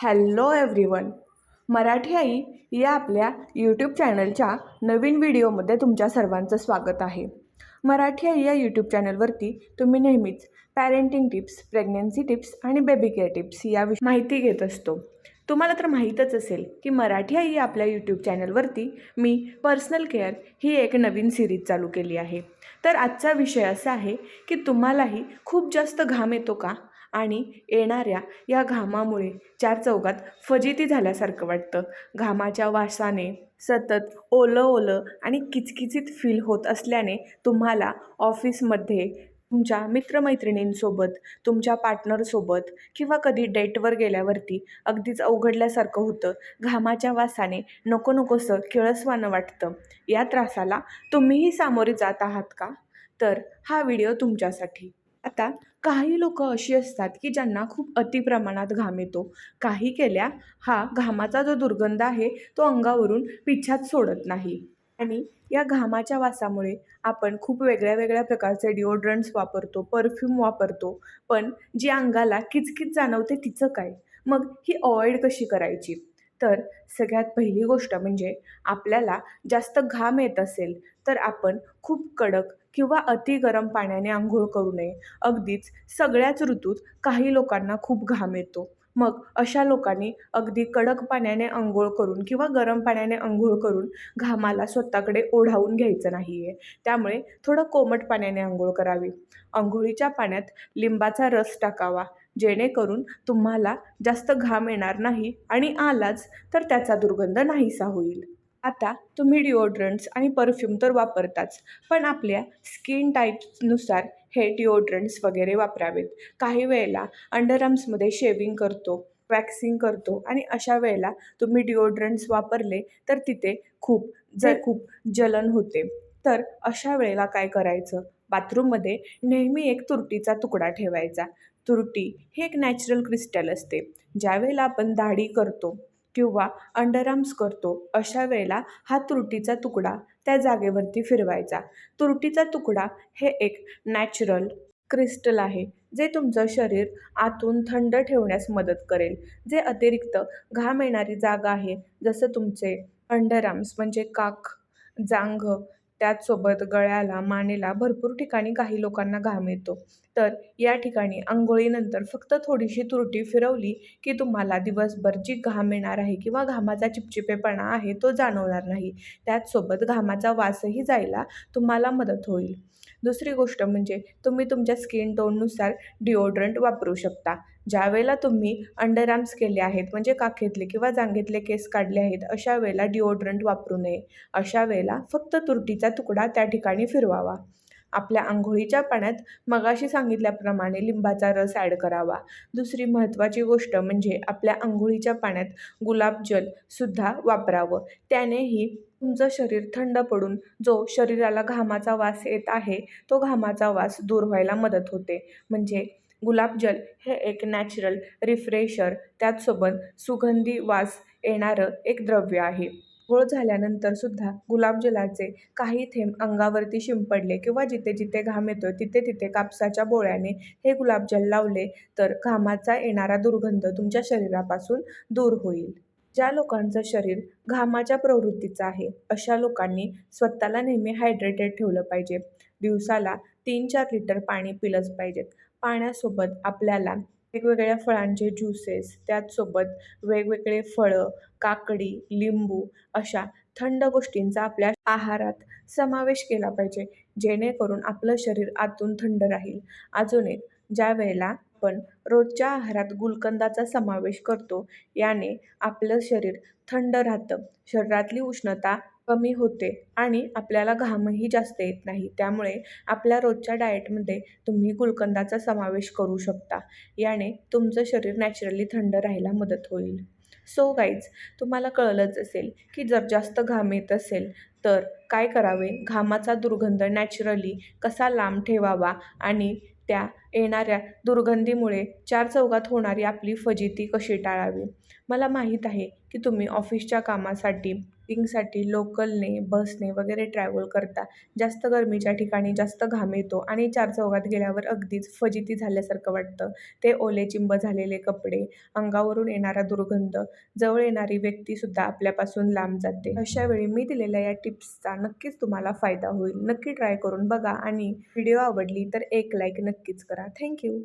Hello everyone. Marathi आई या आपल्या YouTube चॅनलच्या नवीन व्हिडिओमध्ये तुमच्या सर्वांचं स्वागत आहे. मराठी आई या यूट्यूब चॅनलवरती तुम्ही नेहमीच पॅरेंटिंग टिप्स प्रेग्नन्सी टिप्स आणि बेबी केअर टिप्स याविषयी माहिती घेत असतो. तुम्हाला तर माहीतच असेल की मराठी आई आपल्या यूट्यूब चॅनलवरती मी पर्सनल केअर ही एक नवीन सिरीज चालू केली आहे. तर आजचा विषय असा आहे की तुम्हालाही खूप जास्त घाम येतो का? आणि येणाऱ्या या घामामुळे चार चौघात फजिती झाल्यासारखं वाटतं. घामाच्या वासाने सतत ओलं ओलं आणि किचकिचित फील होत असल्याने तुम्हाला ऑफिसमध्ये तुमच्या मित्रमैत्रिणींसोबत तुमच्या पार्टनरसोबत किंवा कधी डेटवर गेल्यावरती अगदीच अवघडल्यासारखं होतं. घामाच्या वासाने नको नकोसं किळसवानं वाटतं. या त्रासाला तुम्हीही सामोरे जात आहात का? तर हा व्हिडिओ तुमच्यासाठी. आता काही लोक अशी असतात की ज्यांना खूप अतिप्रमाणात घाम येतो. काही केल्या हा घामाचा जो दुर्गंध आहे तो अंगावरून पिच्छात सोडत नाही. आणि या घामाच्या वासामुळे आपण खूप वेगळ्या वेगळ्या प्रकारचे डिओड्रंट्स वापरतो परफ्यूम वापरतो. पण जी अंगाला किचकिच जाणवते तिचं काय? मग ही अवॉइड कशी करायची? तर सगळ्यात पहिली गोष्ट म्हणजे आपल्याला जास्त घाम येत असेल तर आपण खूप कडक किंवा अति गरम पाण्याने आंघोळ करू नये. अगदीच सगळ्याच ऋतूत काही लोकांना खूप घाम येतो. मग अशा लोकांनी अगदी कडक पाण्याने आंघोळ करून किंवा गरम पाण्याने आंघोळ करून घामाला स्वतःकडे ओढावून घ्यायचं नाही आहे त्यामुळे थोडं कोमट पाण्याने आंघोळ करावी. आंघोळीच्या पाण्यात लिंबाचा रस टाकावा. जेणेकरून तुम्हाला जास्त घाम येणार नाही आणि आलाच तर त्याचा दुर्गंध नाहीसा होईल. आता तुम्ही डिओड्रंट्स आणि परफ्यूम तर वापरताच पण आपल्या स्किन टाईपनुसार हे डिओड्रंट्स वगैरे वापरावेत. काही वेळेला अंडरआर्म्समध्ये शेविंग करतो वॅक्सिंग करतो आणि अशा वेळेला तुम्ही डिओड्रंट्स वापरले तर तिथे खूप ज खूप जलन होते. तर अशा वेळेला काय करायचं? बाथरूममध्ये नेहमी एक तुरटीचा तुकडा ठेवायचा. तुरटी हे एक नॅचरल क्रिस्टल असते. ज्या वेळेला आपण दाढी करतो किंवा अंडरआर्म्स करतो अशा वेळेला हा तुरटीचा तुकडा त्या जागेवरती फिरवायचा. तुरटीचा तुकडा हे एक नॅचरल क्रिस्टल आहे जे तुमचं शरीर आतून थंड ठेवण्यास मदत करेल. जे अतिरिक्त घाम येणारी जागा आहे जसं तुमचे अंडरआर्म्स म्हणजे काख जांघ त्याचसोबत गळ्याला मानेला भरपूर ठिकाणी काही लोकांना घाम येतो. तर या ठिकाणी आंघोळीनंतर फक्त थोडीशी तुरटी फिरवली की तुम्हाला दिवसभर जी घाम येणार आहे किंवा घामाचा चिपचिपेपणा आहे तो जाणवणार नाही. त्याचसोबत घामाचा वासही जायला तुम्हाला मदत होईल. दुसरी गोष्ट म्हणजे तुम्ही तुमच्या स्किन टोननुसार डिओड्रंट वापरू शकता. ज्या वेळेला तुम्ही अंडरआर्म्स केले आहेत म्हणजे काखेतले किंवा जांघेतले केस काढले आहेत अशा वेळेला डिओड्रंट वापरू नये. अशा वेळेला फक्त तुरटीचा तुकडा त्या ठिकाणी फिरवावा. आपल्या आंघोळीच्या पाण्यात मगाशी सांगितल्याप्रमाणे लिंबाचा रस ॲड करावा. दुसरी महत्त्वाची गोष्ट म्हणजे आपल्या आंघोळीच्या पाण्यात गुलाबजलसुद्धा वापरावं. त्यानेही तुमचं शरीर थंड पडून जो शरीराला घामाचा वास येत आहे तो घामाचा वास दूर व्हायला मदत होते. म्हणजे गुलाबजल हे एक नॅचरल रिफ्रेशर त्याचसोबत सुगंधी वास येणारं एक द्रव्य आहे. गोळ झाल्यानंतरसुद्धा गुलाबजलाचे काही थेंब अंगावरती शिंपडले किंवा जिथे जिथे घाम येतो तिथे तिथे कापसाच्या बोळ्याने हे गुलाबजल लावले तर घामाचा येणारा दुर्गंध तुमच्या शरीरापासून दूर होईल. ज्या लोकांचं शरीर घामाच्या प्रवृत्तीचं आहे अशा लोकांनी स्वतःला नेहमी हायड्रेटेड ठेवलं पाहिजे. दिवसाला तीन चार लिटर पाणी पिलंच पाहिजेत. पाण्यासोबत आपल्याला वेगवेगळ्या फळांचे ज्युसेस त्याचसोबत वेगवेगळे फळं काकडी लिंबू अशा थंड गोष्टींचा आपल्या आहारात समावेश केला पाहिजे जेणेकरून आपलं शरीर आतून थंड राहील. अजून एक ज्या वेळेला आपण रोजच्या आहारात गुलकंदाचा समावेश करतो याने आपलं शरीर थंड राहतं. शरीरातली उष्णता कमी होते आणि आपल्याला घामही जास्त येत नाही. त्यामुळे आपल्या रोजच्या डाएटमध्ये तुम्ही गुलकंदाचा समावेश करू शकता. याने तुमचं शरीर नॅचरली थंड राहायला मदत होईल. सो गाईज तुम्हाला कळलंच असेल की जर जास्त घाम येत असेल तर काय करावे? घामाचा दुर्गंध नॅचरली कसा लांब ठेवावा? आणि त्या येणाऱ्या दुर्गंधीमुळे चार चौघात होणारी आपली फजिती कशी टाळावी? मला माहीत आहे की तुम्ही ऑफिसच्या कामासाठी ट्रेकिंगसाठी लोकलने बसने वगैरे ट्रॅव्हल करता. जास्त गरमीच्या ठिकाणी जास्त घाम येतो आणि चार चौघात गेल्यावर अगदीच फजिती झाल्यासारखं वाटतं. ते ओले चिंब झालेले कपडे अंगावरून येणारा दुर्गंध जवळ येणारी व्यक्तीसुद्धा आपल्यापासून लांब जाते. अशावेळी मी दिलेल्या या टिप्सचा नक्कीच तुम्हाला फायदा होईल. नक्की ट्राय करून बघा आणि व्हिडिओ आवडली तर एक लाईक नक्कीच करा. थँक्यू